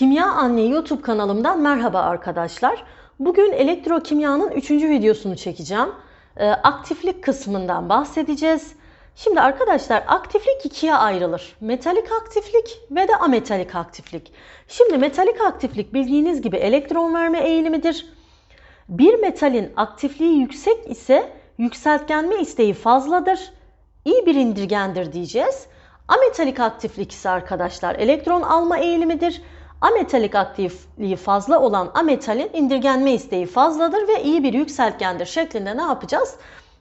Kimya Anne YouTube kanalımdan merhaba arkadaşlar. Bugün elektrokimyanın 3. videosunu çekeceğim. Ee, aktiflik kısmından bahsedeceğiz. Şimdi arkadaşlar aktiflik ikiye ayrılır. Metalik aktiflik ve de ametalik aktiflik. Şimdi metalik aktiflik bildiğiniz gibi elektron verme eğilimidir. Bir metalin aktifliği yüksek ise yükseltgenme isteği fazladır. İyi bir indirgendir diyeceğiz. Ametalik aktiflik ise arkadaşlar elektron alma eğilimidir. Ametalik aktifliği fazla olan ametalin indirgenme isteği fazladır ve iyi bir yükseltgendir şeklinde ne yapacağız?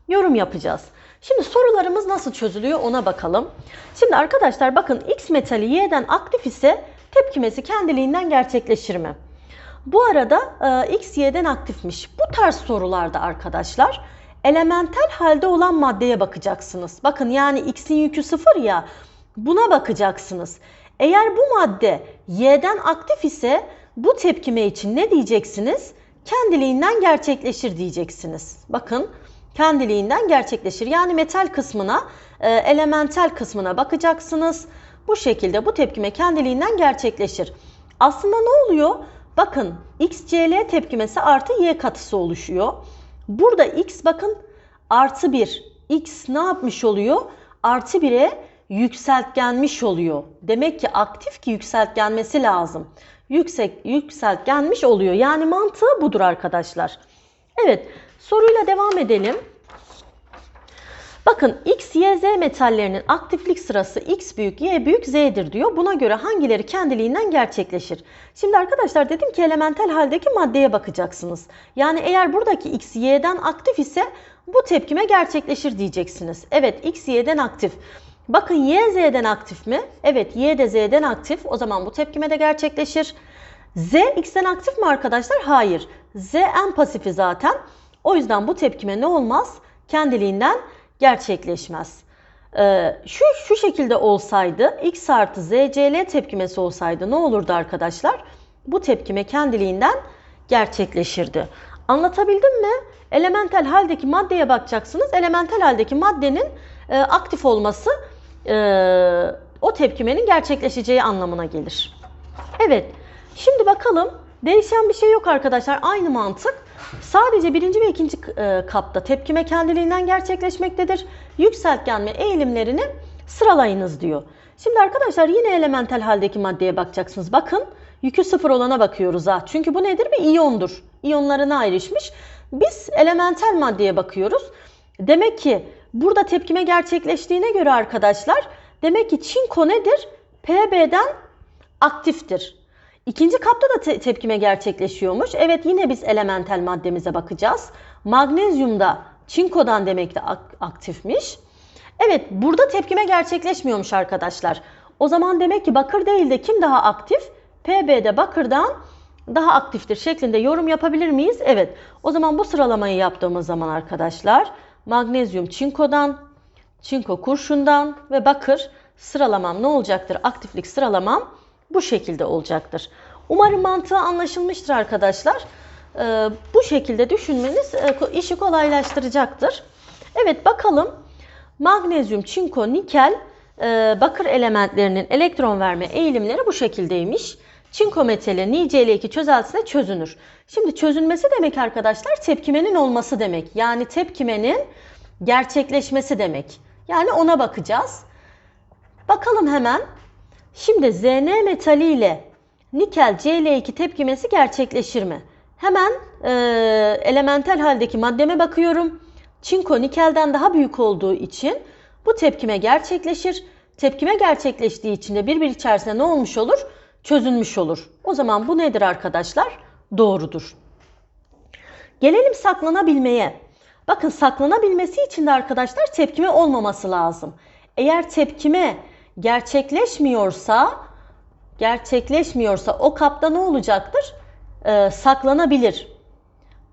Yorum yapacağız. Şimdi sorularımız nasıl çözülüyor ona bakalım. Şimdi arkadaşlar bakın X metali Y'den aktif ise tepkimesi kendiliğinden gerçekleşir mi? Bu arada e, X Y'den aktifmiş. Bu tarz sorularda arkadaşlar elementel halde olan maddeye bakacaksınız. Bakın yani X'in yükü sıfır ya buna bakacaksınız. Eğer bu madde Y'den aktif ise bu tepkime için ne diyeceksiniz? Kendiliğinden gerçekleşir diyeceksiniz. Bakın kendiliğinden gerçekleşir. Yani metal kısmına, e, elementel kısmına bakacaksınız. Bu şekilde bu tepkime kendiliğinden gerçekleşir. Aslında ne oluyor? Bakın XCl tepkimesi artı Y katısı oluşuyor. Burada X bakın artı 1. X ne yapmış oluyor? Artı 1'e yükseltgenmiş oluyor. Demek ki aktif ki yükseltgenmesi lazım. Yüksek yükseltgenmiş oluyor. Yani mantığı budur arkadaşlar. Evet soruyla devam edelim. Bakın X, Y, Z metallerinin aktiflik sırası X büyük, Y büyük, Z'dir diyor. Buna göre hangileri kendiliğinden gerçekleşir? Şimdi arkadaşlar dedim ki elementel haldeki maddeye bakacaksınız. Yani eğer buradaki X, Y'den aktif ise bu tepkime gerçekleşir diyeceksiniz. Evet X, Y'den aktif. Bakın Y Z'den aktif mi? Evet Y de Z'den aktif. O zaman bu tepkime de gerçekleşir. Z X'den aktif mi arkadaşlar? Hayır. Z en pasifi zaten. O yüzden bu tepkime ne olmaz? Kendiliğinden gerçekleşmez. Ee, şu şu şekilde olsaydı X artı ZCl tepkimesi olsaydı ne olurdu arkadaşlar? Bu tepkime kendiliğinden gerçekleşirdi. Anlatabildim mi? Elementel haldeki maddeye bakacaksınız. Elementel haldeki maddenin e, aktif olması e, o tepkimenin gerçekleşeceği anlamına gelir. Evet. Şimdi bakalım. Değişen bir şey yok arkadaşlar. Aynı mantık. Sadece birinci ve ikinci e, kapta tepkime kendiliğinden gerçekleşmektedir. Yükseltgenme eğilimlerini sıralayınız diyor. Şimdi arkadaşlar yine elementel haldeki maddeye bakacaksınız. Bakın yükü sıfır olana bakıyoruz ha. Çünkü bu nedir? Bir iyondur. İyonlarına ayrışmış. Biz elementel maddeye bakıyoruz. Demek ki burada tepkime gerçekleştiğine göre arkadaşlar demek ki çinko nedir? PB'den aktiftir. İkinci kapta da te- tepkime gerçekleşiyormuş. Evet yine biz elementel maddemize bakacağız. Magnezyum da çinkodan demek ki ak- aktifmiş. Evet burada tepkime gerçekleşmiyormuş arkadaşlar. O zaman demek ki bakır değil de kim daha aktif? PB'de bakırdan daha aktiftir şeklinde yorum yapabilir miyiz? Evet. O zaman bu sıralamayı yaptığımız zaman arkadaşlar magnezyum çinkodan, çinko kurşundan ve bakır sıralamam ne olacaktır? Aktiflik sıralamam bu şekilde olacaktır. Umarım mantığı anlaşılmıştır arkadaşlar. Ee, bu şekilde düşünmeniz e, işi kolaylaştıracaktır. Evet bakalım magnezyum, çinko, nikel, e, bakır elementlerinin elektron verme eğilimleri bu şekildeymiş. Çinko metali NiCl2 çözeltisine çözünür. Şimdi çözünmesi demek arkadaşlar tepkimenin olması demek. Yani tepkimenin gerçekleşmesi demek. Yani ona bakacağız. Bakalım hemen. Şimdi Zn metali ile nikel Cl2 tepkimesi gerçekleşir mi? Hemen e, elementel haldeki maddeme bakıyorum. Çinko nikelden daha büyük olduğu için bu tepkime gerçekleşir. Tepkime gerçekleştiği için de birbiri içerisinde ne olmuş olur? Çözünmüş olur. O zaman bu nedir arkadaşlar? Doğrudur. Gelelim saklanabilmeye. Bakın saklanabilmesi için de arkadaşlar tepkime olmaması lazım. Eğer tepkime gerçekleşmiyorsa gerçekleşmiyorsa o kapta ne olacaktır? Ee, saklanabilir.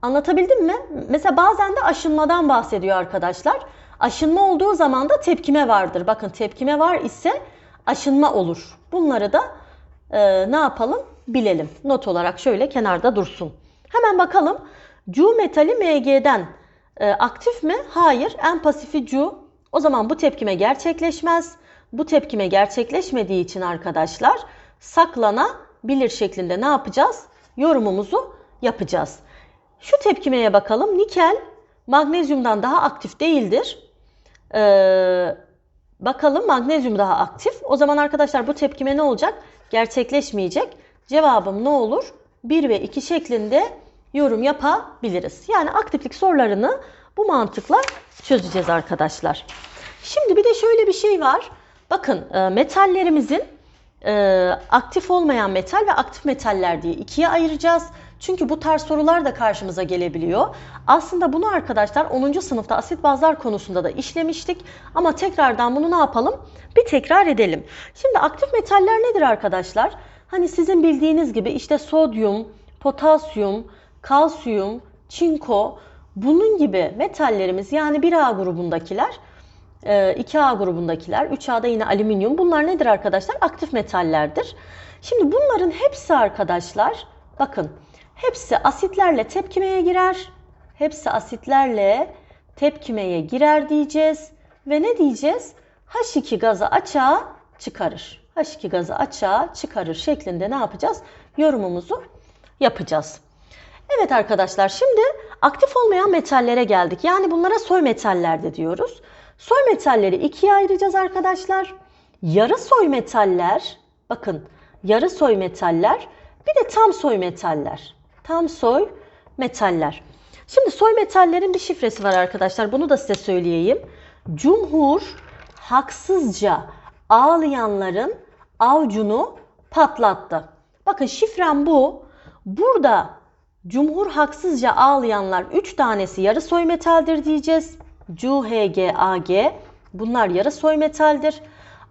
Anlatabildim mi? Mesela bazen de aşınmadan bahsediyor arkadaşlar. Aşınma olduğu zaman da tepkime vardır. Bakın tepkime var ise aşınma olur. Bunları da e, ne yapalım? Bilelim. Not olarak şöyle kenarda dursun. Hemen bakalım. Cu metali Mg'den e, aktif mi? Hayır. En pasifi Cu. O zaman bu tepkime gerçekleşmez. Bu tepkime gerçekleşmediği için arkadaşlar saklanabilir bilir şeklinde ne yapacağız? Yorumumuzu yapacağız. Şu tepkimeye bakalım. Nikel magnezyumdan daha aktif değildir. Ee, bakalım magnezyum daha aktif. O zaman arkadaşlar bu tepkime ne olacak? Gerçekleşmeyecek. Cevabım ne olur? 1 ve 2 şeklinde yorum yapabiliriz. Yani aktiflik sorularını bu mantıkla çözeceğiz arkadaşlar. Şimdi bir de şöyle bir şey var. Bakın e, metallerimizin e, aktif olmayan metal ve aktif metaller diye ikiye ayıracağız. Çünkü bu tarz sorular da karşımıza gelebiliyor. Aslında bunu arkadaşlar 10. sınıfta asit bazlar konusunda da işlemiştik. Ama tekrardan bunu ne yapalım? Bir tekrar edelim. Şimdi aktif metaller nedir arkadaşlar? Hani sizin bildiğiniz gibi işte sodyum, potasyum, kalsiyum, çinko bunun gibi metallerimiz yani 1A grubundakiler 2A grubundakiler, 3A'da yine alüminyum. Bunlar nedir arkadaşlar? Aktif metallerdir. Şimdi bunların hepsi arkadaşlar bakın hepsi asitlerle tepkimeye girer. Hepsi asitlerle tepkimeye girer diyeceğiz. Ve ne diyeceğiz? H2 gazı açığa çıkarır. H2 gazı açığa çıkarır şeklinde ne yapacağız? Yorumumuzu yapacağız. Evet arkadaşlar şimdi aktif olmayan metallere geldik. Yani bunlara soy metaller de diyoruz. Soy metalleri ikiye ayıracağız arkadaşlar. Yarı soy metaller, bakın yarı soy metaller, bir de tam soy metaller. Tam soy metaller. Şimdi soy metallerin bir şifresi var arkadaşlar. Bunu da size söyleyeyim. Cumhur haksızca ağlayanların avcunu patlattı. Bakın şifrem bu. Burada cumhur haksızca ağlayanlar 3 tanesi yarı soy metaldir diyeceğiz. Cu, Hg, Ag bunlar yarı soy metaldir.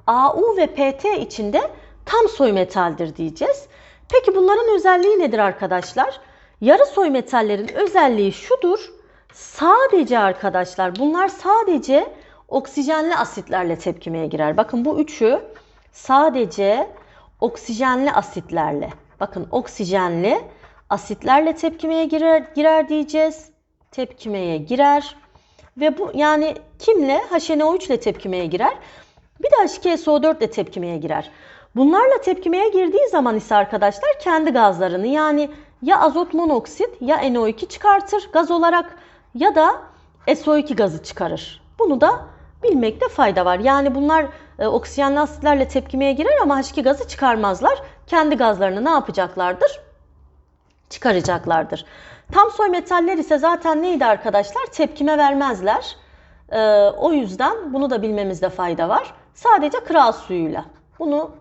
Au ve Pt içinde tam soy metaldir diyeceğiz. Peki bunların özelliği nedir arkadaşlar? Yarı soy metallerin özelliği şudur. Sadece arkadaşlar bunlar sadece oksijenli asitlerle tepkimeye girer. Bakın bu üçü sadece oksijenli asitlerle. Bakın oksijenli asitlerle tepkimeye girer, girer diyeceğiz. Tepkimeye girer. Ve bu yani kimle? HNO3 ile tepkimeye girer. Bir de H2SO4 ile tepkimeye girer. Bunlarla tepkimeye girdiği zaman ise arkadaşlar kendi gazlarını yani ya azot monoksit ya NO2 çıkartır gaz olarak ya da SO2 gazı çıkarır. Bunu da bilmekte fayda var. Yani bunlar e, oksijenli asitlerle tepkimeye girer ama H2 gazı çıkarmazlar. Kendi gazlarını ne yapacaklardır? Çıkaracaklardır. Tam soy metaller ise zaten neydi arkadaşlar? Tepkime vermezler. Ee, o yüzden bunu da bilmemizde fayda var. Sadece kral suyuyla. Bunu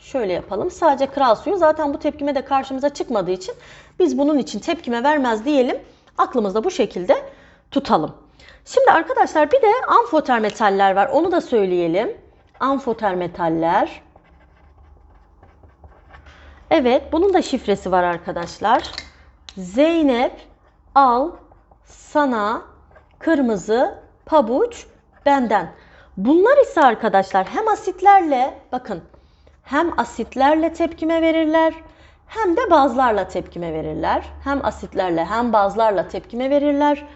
şöyle yapalım. Sadece kral suyu zaten bu tepkime de karşımıza çıkmadığı için biz bunun için tepkime vermez diyelim. Aklımızda bu şekilde tutalım. Şimdi arkadaşlar bir de amfoter metaller var. Onu da söyleyelim. Amfoter metaller. Evet, bunun da şifresi var arkadaşlar. Zeynep al sana kırmızı pabuç benden. Bunlar ise arkadaşlar hem asitlerle bakın hem asitlerle tepkime verirler hem de bazlarla tepkime verirler. Hem asitlerle hem bazlarla tepkime verirler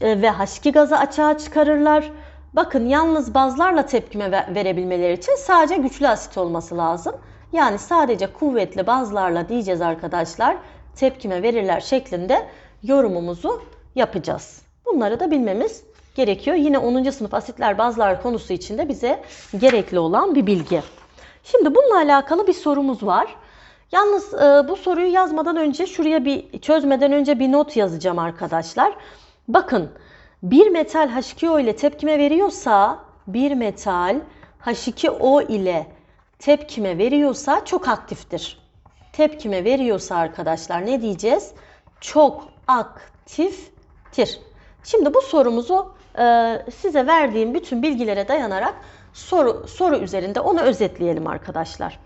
e, ve H2 gazı açığa çıkarırlar. Bakın yalnız bazlarla tepkime verebilmeleri için sadece güçlü asit olması lazım. Yani sadece kuvvetli bazlarla diyeceğiz arkadaşlar tepkime verirler şeklinde yorumumuzu yapacağız. Bunları da bilmemiz gerekiyor. Yine 10. sınıf asitler bazlar konusu içinde bize gerekli olan bir bilgi. Şimdi bununla alakalı bir sorumuz var. Yalnız e, bu soruyu yazmadan önce şuraya bir çözmeden önce bir not yazacağım arkadaşlar. Bakın bir metal H2O ile tepkime veriyorsa bir metal H2O ile tepkime veriyorsa çok aktiftir tepkime veriyorsa arkadaşlar ne diyeceğiz? Çok aktiftir. Şimdi bu sorumuzu size verdiğim bütün bilgilere dayanarak soru soru üzerinde onu özetleyelim arkadaşlar.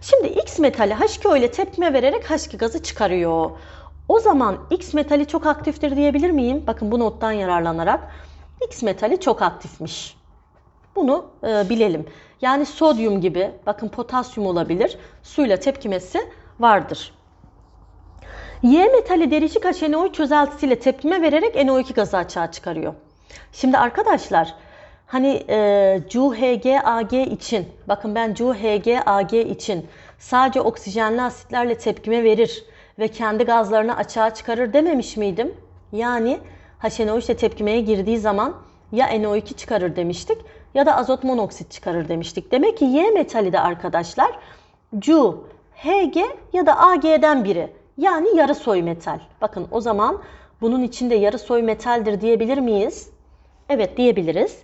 Şimdi X metali H2O ile tepkime vererek H2 gazı çıkarıyor. O zaman X metali çok aktiftir diyebilir miyim? Bakın bu nottan yararlanarak X metali çok aktifmiş. Bunu e, bilelim. Yani sodyum gibi bakın potasyum olabilir. Suyla tepkimesi vardır. Y metali derişik HNO çözeltisiyle tepkime vererek NO2 gazı açığa çıkarıyor. Şimdi arkadaşlar hani e, CuHgAg için bakın ben CuHgAg için sadece oksijenli asitlerle tepkime verir ve kendi gazlarını açığa çıkarır dememiş miydim? Yani HNO3 ile tepkimeye girdiği zaman ya NO2 çıkarır demiştik ya da azot monoksit çıkarır demiştik. Demek ki Y metali de arkadaşlar Cu, Hg ya da Ag'den biri. Yani yarı soy metal. Bakın o zaman bunun içinde yarı soy metaldir diyebilir miyiz? Evet diyebiliriz.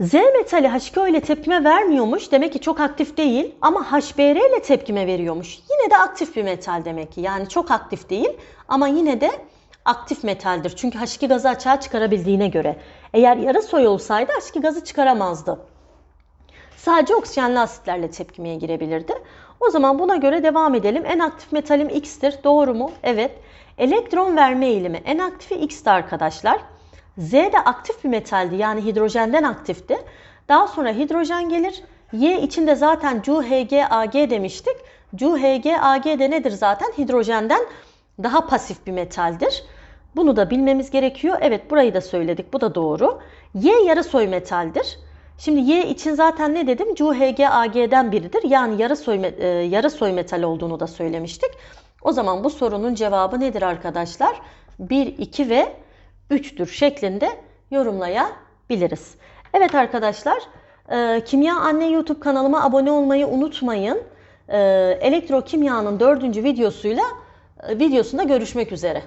Z metali H2O ile tepkime vermiyormuş. Demek ki çok aktif değil ama HBr ile tepkime veriyormuş. Yine de aktif bir metal demek ki. Yani çok aktif değil ama yine de aktif metaldir. Çünkü H2 gazı açığa çıkarabildiğine göre. Eğer yarı soy olsaydı H2 gazı çıkaramazdı. Sadece oksijenli asitlerle tepkimeye girebilirdi. O zaman buna göre devam edelim. En aktif metalim X'tir. Doğru mu? Evet. Elektron verme eğilimi en aktifi X'ti arkadaşlar. Z de aktif bir metaldi yani hidrojenden aktifti. Daha sonra hidrojen gelir. Y içinde zaten CuHgAg demiştik. CuHgAg de nedir zaten? Hidrojenden daha pasif bir metaldir. Bunu da bilmemiz gerekiyor. Evet burayı da söyledik. Bu da doğru. Y yarı soy metaldir. Şimdi Y için zaten ne dedim? CuHgAg'den biridir. Yani yarı soy, e, yarı soy metal olduğunu da söylemiştik. O zaman bu sorunun cevabı nedir arkadaşlar? 1, 2 ve 3'tür şeklinde yorumlayabiliriz. Evet arkadaşlar, e, Kimya Anne YouTube kanalıma abone olmayı unutmayın. E, elektrokimyanın dördüncü videosuyla e, videosunda görüşmek üzere.